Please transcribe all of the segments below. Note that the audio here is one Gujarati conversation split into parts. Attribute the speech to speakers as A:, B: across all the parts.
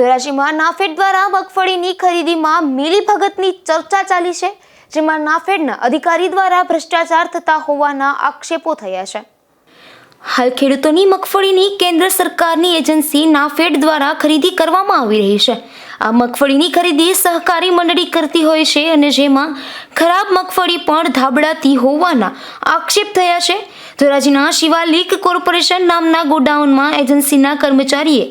A: ધોરાજીમાં નાફેડ દ્વારા મગફળીની ખરીદીમાં મિલીભગતની ચર્ચા ચાલી છે, જેમાં નાફેડના અધિકારી દ્વારા ભ્રષ્ટાચાર થતા હોવાના આક્ષેપો થયા છે. હાલ ખેડૂતોની મગફળીની કેન્દ્ર સરકારની એજન્સી નાફેડ દ્વારા ખરીદી કરવામાં આવી રહી છે. આ મગફળીની ખરીદી સહકારી મંડળી કરતી હોય છે અને જેમાં ખરાબ મગફળી પણ ધાબળાતી હોવાના આક્ષેપ થયા છે. ધોરાજીના શિવાલિક કોર્પોરેશન નામના ગોડાઉનમાં એજન્સીના કર્મચારીએ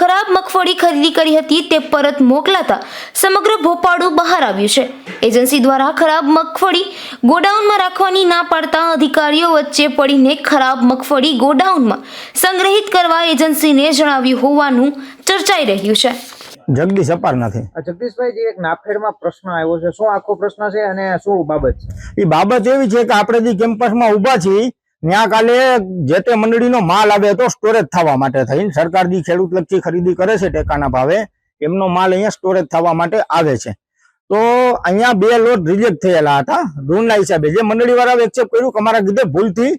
A: ખરાબ મગફળી ખરીદી કરી હતી તે પરત મોકલાતા સમગ્ર ભોપાળું બહાર આવ્યું છે. એજન્સી દ્વારા ખરાબ મગફળી ગોડાઉનમાં રાખવાની ના પાડતા અધિકારીઓ વચ્ચે પડીને ખરાબ મગફળી ગોડાઉનમાં સંગ્રહિત કરવા એજન્સીને જણાવ્યું હોવાનું ચર્ચાઈ રહ્યું છે.
B: જગદીશ અપારનાથી
C: નથી. જગદીશભાઈ જે એક નાફેડમાં પ્રશ્ન આવ્યો છે શું આખો પ્રશ્ન છે અને શું બાબત છે?
B: એ બાબત એવી છે કે આપણે જે કેમ્પસમાં ઊભા છીએ ત્યાં કાલે જે તે મંડળીનો માલ આવે તો સ્ટોરેજ થવા માટે થઈને સરકાર જે ખેડૂત લક્ષી ખરીદી કરે છે ટેકાના ભાવે એમનો માલ અહીંયા સ્ટોરેજ થવા માટે આવે છે. તો અહીંયા બે લોટ રિજેક્ટ થયેલા હતા ઋણના હિસાબે. જે મંડળી વાળા એક્સેપ્ટ કર્યું કે અમારા કીધે ભૂલથી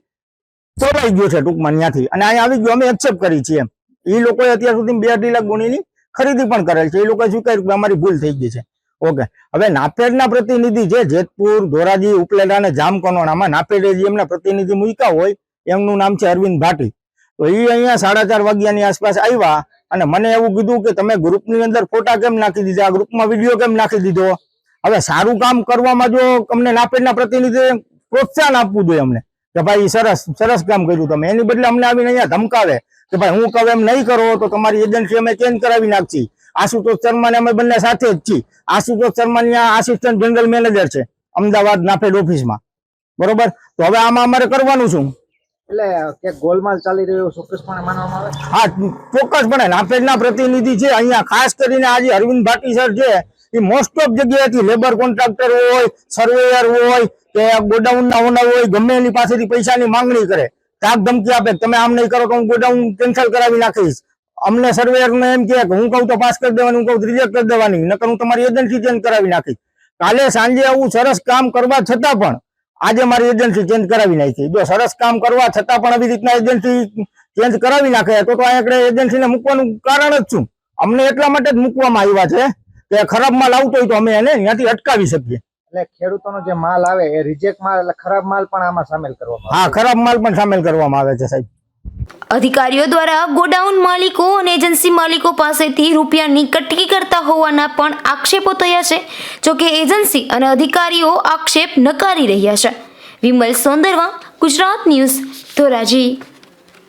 B: ચોરાઈ ગયો છે ટૂંકમાં ત્યાંથી. અને અહીંયા આવી ગયો અમે એક્સેપ્ટ કરી છીએ. એ લોકોએ અત્યાર સુધી બે અઢી લાખ ગુણીની ખરીદી પણ કરેલ છે. એ લોકોએ સ્વીકાર્યું કે અમારી ભૂલ થઈ ગઈ છે. ઓકે. હવે નાફેડના પ્રતિનિધિ છે જેતપુર, ધોરાજી, ઉપલેટા અને જામકનોડામાં નાફેડે જે એમના પ્રતિનિધિ મૂક્યા હોય, એમનું નામ છે અરવિંદ ભાટી. તો એ અહીંયા સાડા ચાર વાગ્યાની આસપાસ આવ્યા અને મને એવું કીધું કે તમે ગ્રુપની અંદર ફોટા કેમ નાખી દીધા? ગ્રુપમાં વીડિયો કેમ નાખી દીધો? હવે સારું કામ કરવામાં જો અમને નાફેડના પ્રતિનિધિ પ્રોત્સાહન આપવું જોઈએ અમને. કે ભાઈ સરસ સરસ કામ કર્યું તમે. એની બદલે અમને આવીને અહીંયા ધમકાવે કે ભાઈ હું કહું એમ નહીં કરો તો તમારી એજન્સી અમે ચેન્જ કરાવી નાખશી. આશુતોષ શર્મા ને અમે બંને સાથે જ છીએ. આશુતોષ શર્મા ત્યાં આસિસ્ટન્ટ જનરલ મેનેજર છે અમદાવાદ નાફેડ ઓફિસમાં બરોબર? તો હવે આમાં અમારે કરવાનું શું?
C: એટલે કે ગોલમાલ ચાલી રહ્યો ચોક્કસપણે માનવામાં આવે?
B: હા ચોક્કસપણે. નાફેડના પ્રતિનિધિ છે અહીંયા. ખાસ કરીને આજે અરવિંદ ભાટી સર છે એ મોસ્ટ ઓફ જગ્યાએથી લેબર કોન્ટ્રાક્ટર હોય સર્વેયર હોય, કે ગોડાઉનના ઓનર હોય, ગમે એની પાસેથી પૈસાની માંગણી કરે. તાક ધમકી આપે તમે આમ નહીં કરો તો હું ગોડાઉન કેન્સલ કરાવી નાખીશ. અમને સર્વેયર ને એમ કે હું કહું તો પાસ કરી દેવાની, હું કહું રિજેક્ટ કરી દેવાની, નકર હું તમારી એજન્સી ચેન્જ કરાવી નાખીશ. કાલે સાંજે આવું સરસ કામ કરવા છતાં પણ આજે મારી એજન્સી ચેન્જ કરાવી નાખી જો સરસ કામ કરવા છતાં પણ આવી રીતના એજન્સી ચેન્જ કરાવી નાખે, તો તો અહીંયા એજન્સીને મૂકવાનું કારણ જ શું? અમને એટલા માટે જ મૂકવામાં આવ્યા છે. કે ખરાબ માલ આવતો હોય તો અમે એને ત્યાંથી અટકાવી શકીએ.
C: એટલે ખેડૂતોનો જે માલ આવે એ રિજેક્ટ માલ એટલે ખરાબ માલ પણ આમાં સામેલ કરવામાં
B: હા ખરાબ માલ પણ સામેલ કરવામાં આવે છે સાહેબ.
A: અધિકારીઓ દ્વારા ગોડાઉન માલિકો અને એજન્સી માલિકો પાસેથી રૂપિયાની કટકી કરતા હોવાના પણ આક્ષેપો થયા છે. જોકે એજન્સી અને અધિકારીઓ આક્ષેપ નકારી રહ્યા છે. વિમલ સોંદરવા ગુજરાત ન્યૂઝ ધોરાજી.